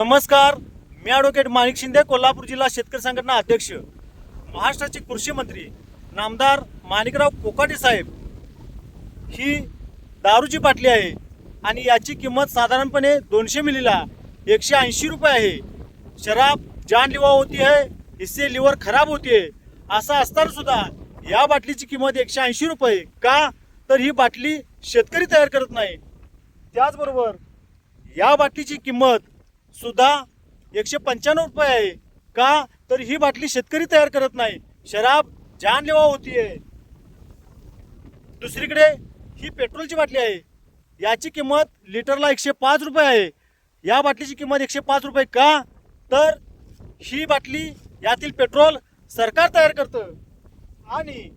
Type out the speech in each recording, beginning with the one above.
नमस्कार मी ॲडव्होकेट माणिक शिंदे कोल्हापूर जिल्हा शेतकरी संघटना अध्यक्ष. महाराष्ट्राचे कृषी मंत्री नामदार माणिकराव कोकाटे साहेब ही दारूची बाटली आहे आणि याची किंमत साधारणपणे दोनशे मिलीला एकशे ऐंशी रुपये आहे. शराब जानलेवा होती आहे इससे लिव्हर खराब होती आहे असं असताना सुद्धा या बाटलीची किंमत एकशे ऐंशी रुपये का? तर ही बाटली शेतकरी तयार करत नाही. त्याचबरोबर या बाटलीची किंमत सुद्धा एकशे पंच्याण्णव रुपये आहे. का? तर ही बाटली शेतकरी तयार करत नाही. शराब जानलेवा होतीये. दुसरीकडे ही पेट्रोलची बाटली आहे. याची किंमत लिटरला एकशे पाच रुपये आहे. या बाटलीची किंमत एकशे पाच रुपये का? तर ही बाटली यातील पेट्रोल सरकार तयार करतं. आणि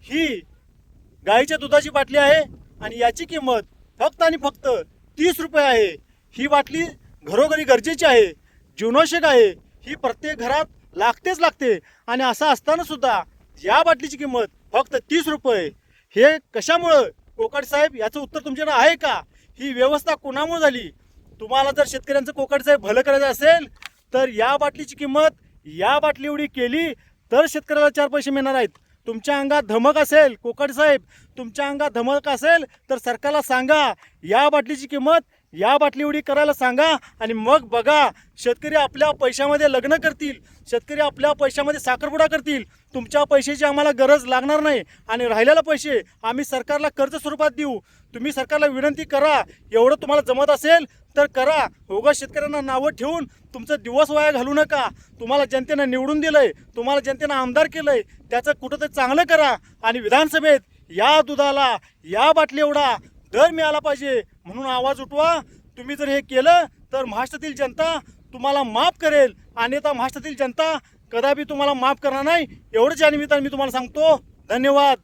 ही गाईच्या दुधाची बाटली आहे आणि याची किंमत फक्त आणि फक्त तीस रुपये आहे. ही बाटली घरोघरी गरजेची आहे जीवनावश्यक आहे ही प्रत्येक घरात लागतेच लागते. आणि असं असताना सुद्धा या बाटलीची किंमत फक्त तीस रुपये. हे कशामुळं? कोकट साहेब याचं उत्तर तुमच्याकडे आहे का? ही व्यवस्था कोणामुळे झाली? तुम्हाला जर शेतकऱ्यांचं कोकट साहेब भलं करायचं असेल तर या बाटलीची किंमत या बाटली एवढी केली तर शेतकऱ्याला चार पैसे मिळणार आहेत. तुमच्या अंगात धमक असेल कोकट साहेब तुमच्या अंगात धमक असेल तर सरकारला सांगा या बाटलीची किंमत या बाटली उडी करायला सांगा आणि मग बघा शेतकरी आपल्या पैशामध्ये लग्न करतील शेतकरी आपल्या पैशामध्ये साखरपुडा करतील. तुमच्या पैशाची आम्हाला गरज लागणार नाही आणि राहिलेला पैसे आम्ही सरकारला कर्ज स्वरूपात देऊ. तुम्ही सरकारला विनंती करा एवढं तुम्हाला जमत असेल तर करा. होगा शेतकऱ्यांना नावं ठेवून तुमचं दिवस वाया घालू नका. तुम्हाला जनतेनं निवडून दिलंय तुम्हाला जनतेनं आमदार केलंय त्याचं कुठंतरी चांगलं करा. आणि विधानसभेत या दुधाला या बाटली एवढा दर मिळाला पाहिजे. म्हणून आवाज उठवा. तुम्ही जर हे केलं तर महाराष्ट्रातील जनता तुम्हाला माफ करेल. आणि आता महाराष्ट्रातील जनता कदापि तुम्हाला माफ करणार नाही. एवढंच या निमित्ताने मी तुम्हाला सांगतो. धन्यवाद.